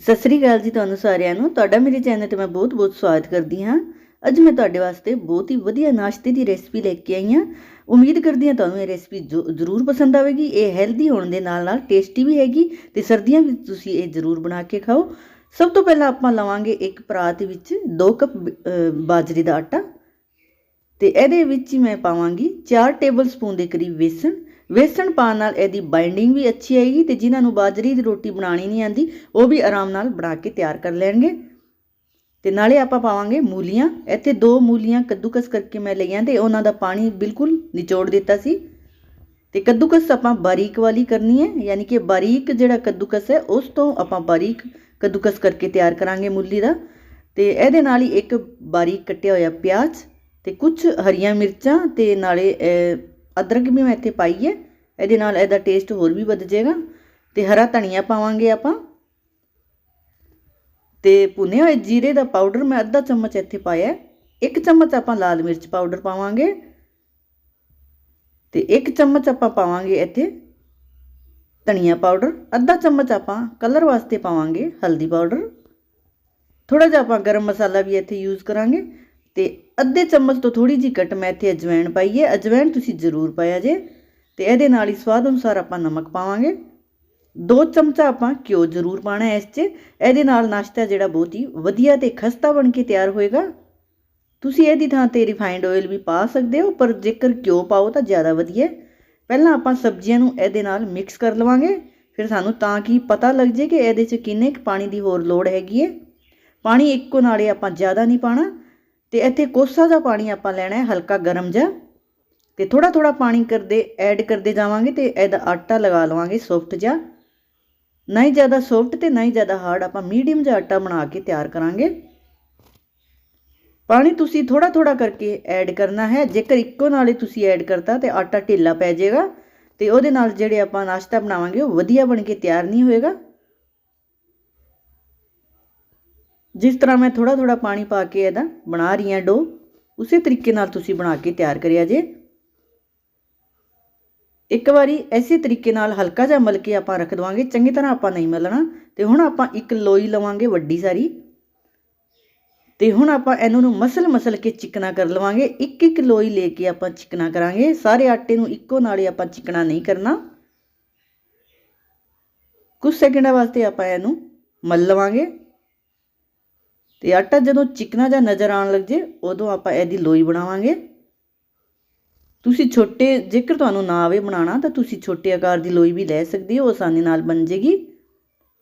ਸਤਿ ਸ੍ਰੀ ਅਕਾਲ ਜੀ ਤੁਹਾਨੂੰ ਸਾਰਿਆਂ ਨੂੰ। ਤੁਹਾਡਾ ਮੇਰੇ ਚੈਨਲ ਤੇ ਮੈਂ ਬਹੁਤ-ਬਹੁਤ ਸਵਾਗਤ ਕਰਦੀ ਹਾਂ। ਅੱਜ ਮੈਂ ਤੁਹਾਡੇ ਵਾਸਤੇ ਬਹੁਤ ਹੀ ਵਧੀਆ ਨਾਸ਼ਤੇ ਦੀ ਰੈਸਪੀ ਲੈ ਕੇ ਆਈ ਹਾਂ। ਉਮੀਦ ਕਰਦੀ ਹਾਂ ਤੁਹਾਨੂੰ ਇਹ ਰੈਸਪੀ ਜ਼ਰੂਰ ਪਸੰਦ ਆਵੇਗੀ। ਇਹ ਹੈਲਦੀ ਹੋਣ ਦੇ ਨਾਲ-ਨਾਲ ਟੇਸਟੀ ਵੀ ਹੈਗੀ ਤੇ ਸਰਦੀਆਂ ਵਿੱਚ ਤੁਸੀਂ ਇਹ ਜ਼ਰੂਰ ਬਣਾ ਕੇ ਖਾਓ। ਸਭ ਤੋਂ ਪਹਿਲਾਂ ਆਪਾਂ ਲਵਾਂਗੇ ਇੱਕ ਪਰਾਤ ਵਿੱਚ 2 ਕੱਪ ਬਾਜਰੇ ਦਾ ਆਟਾ ਤੇ ਇਹਦੇ ਵਿੱਚ ਮੈਂ ਪਾਵਾਂਗੀ 4 ਟੇਬਲ ਸਪੂਨ ਦੇ ਕਰੀਬ ਵੇਸਣ ਵੇਸਣ ਪਾਉਣ ਨਾਲ ਇਹਦੀ ਬਾਈਂਡਿੰਗ ਵੀ ਅੱਛੀ ਆਏਗੀ ਤੇ ਜਿਨ੍ਹਾਂ ਨੂੰ ਬਾਜਰੀ ਦੀ ਰੋਟੀ ਬਣਾਉਣੀ ਨਹੀਂ ਆਂਦੀ ਉਹ ਵੀ ਆਰਾਮ ਨਾਲ ਬਣਾ ਕੇ ਤਿਆਰ ਕਰ ਲੈਣਗੇ। ਤੇ ਨਾਲੇ ਆਪਾਂ ਪਾਵਾਂਗੇ ਮੂਲੀਆਂ। ਇੱਥੇ ਦੋ ਮੂਲੀਆਂ ਕੱਦੂਕਸ ਕਰਕੇ ਮੈਂ ਲਈਆਂ ਤੇ ਉਹਨਾਂ ਦਾ ਪਾਣੀ ਬਿਲਕੁਲ ਨਿਚੋੜ ਦਿੱਤਾ ਸੀ। ਤੇ ਕੱਦੂਕਸ ਆਪਾਂ ਬਾਰੀਕ ਵਾਲੀ ਕਰਨੀ ਹੈ, ਯਾਨੀ ਕਿ ਬਾਰੀਕ ਜਿਹੜਾ ਕੱਦੂਕਸ ਹੈ, ਉਸ ਤੋਂ ਆਪਾਂ ਬਾਰੀਕ ਕੱਦੂਕਸ ਕਰਕੇ ਤਿਆਰ ਕਰਾਂਗੇ ਮੂਲੀ ਦਾ। ਤੇ ਇਹਦੇ ਨਾਲ ਹੀ ਇੱਕ ਬਾਰੀਕ ਕੱਟਿਆ ਹੋਇਆ ਪਿਆਜ਼ ਤੇ ਕੁਝ ਹਰੀਆਂ ਮਿਰਚਾਂ ਤੇ ਨਾਲੇ ਅਦਰਕ ਵੀ ਮੈਂ ਇੱਥੇ ਪਾਈ ਹੈ, ਇਹਦੇ ਨਾਲ ਇਹਦਾ ਟੇਸਟ ਹੋਰ ਵੀ ਵੱਧ ਜਾਏਗਾ ਤੇ ਹਰਾ ਧਨੀਆ ਪਾਵਾਂਗੇ ਆਪਾਂ। ਤੇ ਭੁੰਨੇ ਹੋਏ ਜੀਰੇ ਦਾ ਪਾਊਡਰ ਮੈਂ ਅੱਧਾ ਚਮਚ ਇੱਥੇ ਪਾਇਆ ਇੱਕ ਚਮਚ ਆਪਾਂ ਲਾਲ ਮਿਰਚ ਪਾਊਡਰ ਪਾਵਾਂਗੇ। ਤੇ ਇੱਕ ਚਮਚ ਆਪਾਂ ਪਾਵਾਂਗੇ ਇੱਥੇ ਧਨੀਆ ਪਾਊਡਰ ਅੱਧਾ ਚਮਚ ਆਪਾਂ ਕਲਰ ਵਾਸਤੇ ਪਾਵਾਂਗੇ ਹਲਦੀ ਪਾਊਡਰ ਥੋੜਾ ਜਿਹਾ ਆਪਾਂ ਗਰਮ ਮਸਾਲਾ ਵੀ ਇੱਥੇ ਯੂਜ਼ ਕਰਾਂਗੇ। ਤੇ ਅੱਧੇ ਚਮਚ ਤੋਂ ਥੋੜੀ ਜਿਹੀ ਘੱਟ ਮੈਂ ਇੱਥੇ ਅਜਵਾਇਣ ਪਾਈ ਹੈ। ਅਜਵਾਇਣ ਤੁਸੀਂ ਜ਼ਰੂਰ ਪਾਇਆ ਜੇ ਤੇ ਇਹਦੇ ਨਾਲ ਹੀ ਸਵਾਦ ਅਨੁਸਾਰ ਆਪਾਂ ਨਮਕ ਪਾਵਾਂਗੇ। ਦੋ ਚਮਚਾ ਆਪਾਂ ਘਿਓ ਜ਼ਰੂਰ ਪਾਣਾ ਹੈ ਇਸ 'ਚ। ਇਹਦੇ ਨਾਲ ਨਾਸ਼ਤਾ ਜਿਹੜਾ ਬਹੁਤ ਹੀ ਵਧੀਆ ਤੇ ਖਸਤਾ ਬਣ ਕੇ ਤਿਆਰ ਹੋਏਗਾ। ਤੁਸੀਂ ਇਹਦੀ ਥਾਂ ਤੇ ਰਿਫਾਈਨਡ ਆਇਲ ਵੀ ਪਾ ਸਕਦੇ ਹੋ, ਪਰ ਜੇਕਰ ਘਿਓ ਪਾਓ ਤਾਂ ਜ਼ਿਆਦਾ ਵਧੀਆ ਪਹਿਲਾਂ ਆਪਾਂ ਸਬਜ਼ੀਆਂ ਨੂੰ ਇਹਦੇ ਨਾਲ ਮਿਕਸ ਕਰ ਲਵਾਂਗੇ। ਫਿਰ ਸਾਨੂੰ ਤਾਂ ਕਿ ਪਤਾ ਲੱਗ ਜੇ ਕਿ ਇਹਦੇ 'ਚ ਕਿੰਨੇ ਕੁ ਪਾਣੀ ਦੀ ਹੋਰ ਲੋੜ ਹੈਗੀ ਹੈ। ਪਾਣੀ ਇੱਕੋ ਨਾਲੇ ਆਪਾਂ ਜ਼ਿਆਦਾ ਨਹੀਂ ਪਾਣਾ। ਤੇ ਇੱਥੇ ਕੋਸਾ ਜਿਹਾ ਪਾਣੀ ਆਪਾਂ ਲੈਣਾ ਹੈ, ਹਲਕਾ ਗਰਮ ਜਿਹਾ। ਤੇ ਥੋੜਾ ਥੋੜਾ ਪਾਣੀ ਕਰਦੇ, ਐਡ ਕਰਦੇ ਜਾਵਾਂਗੇ ਤੇ ਇਹਦਾ ਆਟਾ ਲਗਾ ਲਵਾਂਗੇ ਸੌਫਟ ਜਿਹਾ। ਨਾ ਹੀ ਜ਼ਿਆਦਾ ਸੌਫਟ ਤੇ ਨਾ ਹੀ ਜ਼ਿਆਦਾ ਹਾਰਡ ਆਪਾਂ ਮੀਡੀਅਮ ਜਿਹਾ ਆਟਾ ਬਣਾ ਕੇ ਤਿਆਰ ਕਰਾਂਗੇ। ਪਾਣੀ ਤੁਸੀਂ ਥੋੜਾ ਥੋੜਾ ਕਰਕੇ ਐਡ ਕਰਨਾ ਹੈ। ਜੇਕਰ ਇੱਕੋ ਨਾਲ ਹੀ ਤੁਸੀਂ ਐਡ ਕਰਤਾ ਤੇ ਆਟਾ ਢਿੱਲਾ ਪੈ ਜਾਏਗਾ ਤੇ ਉਹਦੇ ਨਾਲ ਜਿਹੜੇ ਆਪਾਂ ਨਾਸ਼ਤਾ ਬਣਾਵਾਂਗੇ ਉਹ ਵਧੀਆ ਬਣ ਕੇ ਤਿਆਰ ਨਹੀਂ ਹੋਏਗਾ। ਜਿਸ ਤਰ੍ਹਾਂ ਮੈਂ ਥੋੜਾ ਥੋੜਾ ਪਾਣੀ ਪਾ ਕੇ ਇਹਦਾ ਬਣਾ ਰਹੀ ਹਾਂ ਡੋ, ਉਸੇ ਤਰੀਕੇ ਨਾਲ ਤੁਸੀਂ ਬਣਾ ਕੇ ਤਿਆਰ ਕਰਿਆ ਜੇ। ਇੱਕ ਵਾਰੀ ਐਸੇ ਤਰੀਕੇ ਨਾਲ ਹਲਕਾ ਜਿਹਾ ਮਲ ਕੇ ਆਪਾਂ ਰੱਖ ਦਵਾਂਗੇ, ਚੰਗੀ ਤਰ੍ਹਾਂ ਆਪਾਂ ਨਹੀਂ ਮਲਣਾ, ਤੇ ਹੁਣ ਆਪਾਂ ਇੱਕ ਲੋਈ ਲਵਾਂਗੇ ਵੱਡੀ ਸਾਰੀ। ਤੇ ਹੁਣ ਆਪਾਂ ਇਹਨੂੰ ਨੂੰ ਮਸਲ ਮਸਲ ਕੇ ਚਿਕਨਾ ਕਰ ਲਵਾਂਗੇ, ਇੱਕ ਇੱਕ ਲੋਈ ਲੈ ਕੇ ਆਪਾਂ ਚਿਕਨਾ ਕਰਾਂਗੇ। ਸਾਰੇ ਆਟੇ ਨੂੰ ਇੱਕੋ ਨਾਲ ਹੀ ਆਪਾਂ ਚਿਕਨਾ ਨਹੀਂ ਕਰਨਾ। ਕੁਝ ਸੈਕਿੰਡਾਂ ਵਾਸਤੇ ਆਪਾਂ ਇਹਨੂੰ ਮਲ ਲਵਾਂਗੇ। ਤੇ ਆਟਾ ਜਦੋਂ ਚਿਕਨਾ ਜਾਂ ਨਜ਼ਰ ਆਉਣ ਲੱਗ ਜੇ, ਉਦੋਂ ਆਪਾਂ ਇਹਦੀ ਲੋਈ ਬਣਾਵਾਂਗੇ। ਤੁਸੀਂ ਛੋਟੇ, ਜੇਕਰ ਤੁਹਾਨੂੰ ਨਾ ਆਵੇ ਬਣਾਉਣਾ, ਤਾਂ ਤੁਸੀਂ ਛੋਟੇ ਆਕਾਰ ਦੀ ਲੋਈ ਵੀ ਲੈ ਸਕਦੇ ਹੋ, ਆਸਾਨੀ ਨਾਲ ਬਣ ਜੇਗੀ।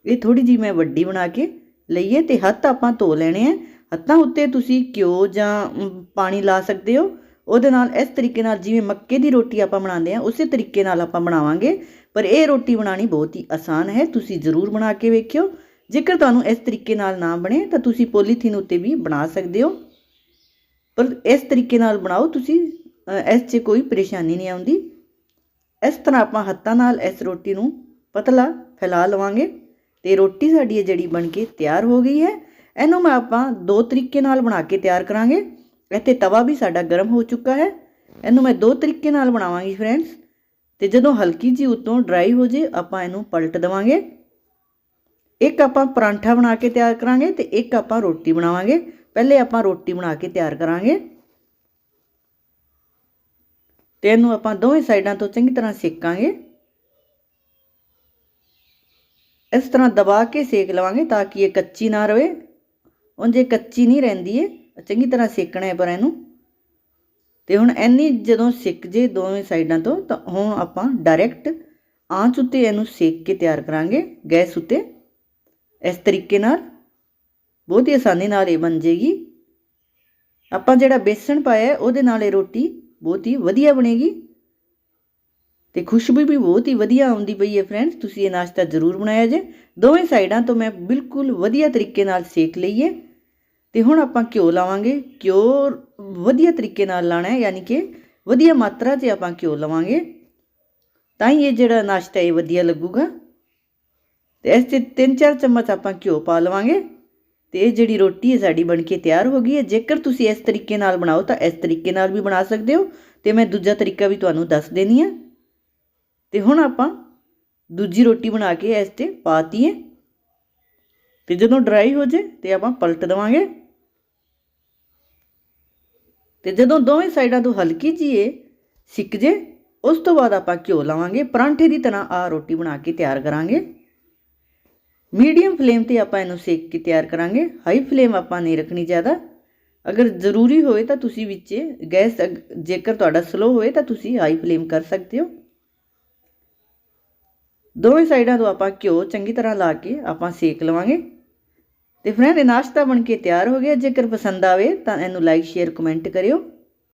ਇਹ ਥੋੜੀ ਜੀ ਮੈਂ ਵੱਡੀ ਬਣਾ ਕੇ ਲਈਏ ਤੇ ਹੱਥ ਆਪਾਂ ਧੋ ਲੈਣੇ ਆ ਹੱਥਾਂ ਉੱਤੇ ਤੁਸੀਂ ਘਿਓ ਜਾਂ ਪਾਣੀ ਲਾ ਸਕਦੇ ਹੋ। ਉਹਦੇ ਨਾਲ ਇਸ ਤਰੀਕੇ ਨਾਲ ਜਿਵੇਂ ਮੱਕੇ ਦੀ ਰੋਟੀ ਆਪਾਂ ਬਣਾਉਂਦੇ ਆ ਉਸੇ ਤਰੀਕੇ ਨਾਲ ਆਪਾਂ ਬਣਾਵਾਂਗੇ। ਪਰ ਇਹ ਰੋਟੀ ਬਣਾਉਣੀ ਬਹੁਤ ਹੀ ਆਸਾਨ ਹੈ, ਤੁਸੀਂ ਜ਼ਰੂਰ ਬਣਾ ਕੇ ਵੇਖਿਓ। ਜੇਕਰ ਤੁਹਾਨੂੰ ਇਸ ਤਰੀਕੇ ਨਾਲ ਨਾ ਬਣੇ, ਤਾਂ ਤੁਸੀਂ ਪੋਲੀਥੀਨ ਉੱਤੇ ਵੀ ਬਣਾ ਸਕਦੇ ਹੋ। ਪਰ ਇਸ ਤਰੀਕੇ ਨਾਲ ਬਣਾਓ, ਤੁਸੀਂ ਇਸ 'ਚ ਕੋਈ ਪਰੇਸ਼ਾਨੀ ਨਹੀਂ ਆਉਂਦੀ। ਇਸ ਤਰ੍ਹਾਂ ਆਪਾਂ ਹੱਥਾਂ ਨਾਲ ਇਸ ਰੋਟੀ ਨੂੰ ਪਤਲਾ ਫੈਲਾ ਲਵਾਂਗੇ ਤੇ ਰੋਟੀ ਸਾਡੀ ਇਹ ਜਿਹੜੀ ਬਣ ਕੇ ਤਿਆਰ ਹੋ ਗਈ ਹੈ, ਇਹਨੂੰ ਮੈਂ ਆਪਾਂ ਦੋ ਤਰੀਕੇ ਨਾਲ ਬਣਾ ਕੇ ਤਿਆਰ ਕਰਾਂਗੇ। ਇੱਥੇ ਤਵਾ ਵੀ ਸਾਡਾ ਗਰਮ ਹੋ ਚੁੱਕਾ ਹੈ। ਇਹਨੂੰ ਮੈਂ ਦੋ ਤਰੀਕੇ ਨਾਲ ਬਣਾਵਾਂਗੀ ਫਰੈਂਡਸ ਤੇ ਜਦੋਂ ਹਲਕੀ ਜੀ ਉਤੋਂ ਡਰਾਈ ਹੋ ਜੇ, ਆਪਾਂ ਇਹਨੂੰ ਪਲਟ ਦੇਵਾਂਗੇ। ਇੱਕ ਆਪਾਂ ਪਰਾਂਠਾ ਬਣਾ ਕੇ ਤਿਆਰ ਕਰਾਂਗੇ ਤੇ ਇੱਕ ਆਪਾਂ ਰੋਟੀ ਬਣਾਵਾਂਗੇ। ਪਹਿਲੇ ਆਪਾਂ ਰੋਟੀ ਬਣਾ ਕੇ ਤਿਆਰ ਕਰਾਂਗੇ। ਤੇ ਇਹਨੂੰ ਆਪਾਂ ਦੋਵੇਂ ਸਾਈਡਾਂ ਤੋਂ ਚੰਗੀ ਤਰ੍ਹਾਂ ਸੇਕਾਂਗੇ। ਇਸ ਤਰ੍ਹਾਂ ਦਬਾ ਕੇ ਸੇਕ ਲਵਾਂਗੇ ਤਾਂ ਕਿ ਇਹ ਕੱਚੀ ਨਾ ਰਵੇ। ਉਂਝ ਇਹ ਕੱਚੀ ਨਹੀਂ ਰਹਿੰਦੀ ਏ ਚੰਗੀ ਤਰ੍ਹਾਂ ਸੇਕਣਾ ਹੈ ਪਰ ਇਹਨੂੰ। ਤੇ ਹੁਣ ਐਨੀ ਜਦੋਂ ਸਿੱਕ ਜੇ ਦੋਵੇਂ ਸਾਈਡਾਂ ਤੋਂ ਤਾਂ ਹੁਣ ਆਪਾਂ ਡਾਇਰੈਕਟ ਆਂਚ ਉੱਤੇ ਇਹਨੂੰ ਸੇਕ ਕੇ ਤਿਆਰ ਕਰਾਂਗੇ। ਗੈਸ ਉੱਤੇ। ਇਸ ਤਰੀਕੇ ਨਾਲ ਬਹੁਤ ਹੀ ਆਸਾਨੀ ਨਾਲ ਇਹ ਬਣ ਜੇਗੀ ਆਪਾਂ ਜਿਹੜਾ ਬੇਸਣ ਪਾਇਆ ਉਹਦੇ ਨਾਲ ਇਹ ਰੋਟੀ ਬਹੁਤ ਹੀ ਵਧੀਆ ਬਣੇਗੀ ਤੇ ਖੁਸ਼ਬੂ ਵੀ ਬਹੁਤ ਹੀ ਵਧੀਆ ਆਉਂਦੀ ਪਈ ਹੈ ਫਰੈਂਡਸ। ਤੁਸੀਂ ਇਹ ਨਾਸ਼ਤਾ ਜ਼ਰੂਰ ਬਣਾਇਆ ਜੇ। ਦੋਵੇਂ ਸਾਈਡਾਂ ਤੋਂ ਮੈਂ ਬਿਲਕੁਲ ਵਧੀਆ ਤਰੀਕੇ ਨਾਲ ਸੇਕ ਲਈਏ ਤੇ ਹੁਣ ਆਪਾਂ ਘਿਓ ਲਾਵਾਂਗੇ। ਘਿਓ ਵਧੀਆ ਤਰੀਕੇ ਨਾਲ ਲਾਣਾ ਹੈ, ਯਾਨੀ ਕਿ ਵਧੀਆ ਮਾਤਰਾ 'ਚ ਆਪਾਂ ਘਿਓ ਲਵਾਂਗੇ। ਤਾਂ ਹੀ ਇਹ ਜਿਹੜਾ ਨਾਸ਼ਤਾ ਇਹ ਵਧੀਆ ਲੱਗੂਗਾ। ਤੇ ਇਸ 'ਤੇ ਤਿੰਨ ਚਾਰ ਚਮਚ ਆਪਾਂ ਘਿਓ ਪਾ ਲਵਾਂਗੇ। ਤੇ ਇਹ ਜਿਹੜੀ ਰੋਟੀ ਹੈ ਸਾਡੀ ਬਣ ਕੇ ਤਿਆਰ ਹੋ ਗਈ ਹੈ। ਜੇਕਰ ਤੁਸੀਂ ਇਸ ਤਰੀਕੇ ਨਾਲ ਬਣਾਓ ਤਾਂ ਇਸ ਤਰੀਕੇ ਨਾਲ ਵੀ ਬਣਾ ਸਕਦੇ ਹੋ। ਤੇ ਮੈਂ ਦੂਜਾ ਤਰੀਕਾ ਵੀ ਤੁਹਾਨੂੰ ਦੱਸ ਦੇਣੀ ਆ। ਤੇ ਹੁਣ ਆਪਾਂ ਦੂਜੀ ਰੋਟੀ ਬਣਾ ਕੇ ਇਸ ਤੇ ਪਾਤੀ ਹੈ। ਤੇ ਜਦੋਂ ਡਰਾਈ ਹੋ ਜੇ ਤੇ ਆਪਾਂ ਪਲਟ ਦੇਵਾਂਗੇ। ਤੇ ਜਦੋਂ ਦੋਵੇਂ ਸਾਈਡਾਂ ਤੋਂ ਹਲਕੀ ਜੀਏ ਸਿੱਕ ਜੇ, ਉਸ ਤੋਂ ਬਾਅਦ ਆਪਾਂ ਘਿਓ ਲਾਵਾਂਗੇ। ਪਰਾਂਠੇ ਦੀ ਤਰ੍ਹਾਂ ਆ ਰੋਟੀ ਬਣਾ ਕੇ ਤਿਆਰ ਕਰਾਂਗੇ। ਮੀਡੀਅਮ ਫਲੇਮ ਤੇ ਆਪਾਂ ਇਹਨੂੰ ਸੇਕ ਕੇ ਤਿਆਰ ਕਰਾਂਗੇ। ਹਾਈ ਫਲੇਮ ਆਪਾਂ ਨਹੀਂ ਰੱਖਣੀ ਜ਼ਿਆਦਾ। ਅਗਰ ਜ਼ਰੂਰੀ ਹੋਵੇ ਤਾਂ ਤੁਸੀਂ ਵਿੱਚ ਗੈਸ ਅਗ- ਜੇਕਰ ਤੁਹਾਡਾ ਸਲੋ ਹੋਵੇ ਤਾਂ ਤੁਸੀਂ ਹਾਈ ਫਲੇਮ ਕਰ ਸਕਦੇ ਹੋ। ਦੋਵੇਂ ਸਾਈਡਾਂ ਤੋਂ ਆਪਾਂ ਘਿਓ ਚੰਗੀ ਤਰ੍ਹਾਂ ਲਾ ਕੇ ਆਪਾਂ ਸੇਕ ਲਵਾਂਗੇ। ਤੇ ਫਰੈਂਡ, ਇਹ ਨਾਸ਼ਤਾ ਬਣ ਕੇ ਤਿਆਰ ਹੋ ਗਿਆ। ਜੇਕਰ ਪਸੰਦ ਆਵੇ ਤਾਂ ਇਹਨੂੰ ਲਾਈਕ ਸ਼ੇਅਰ ਕਮੈਂਟ ਕਰਿਓ।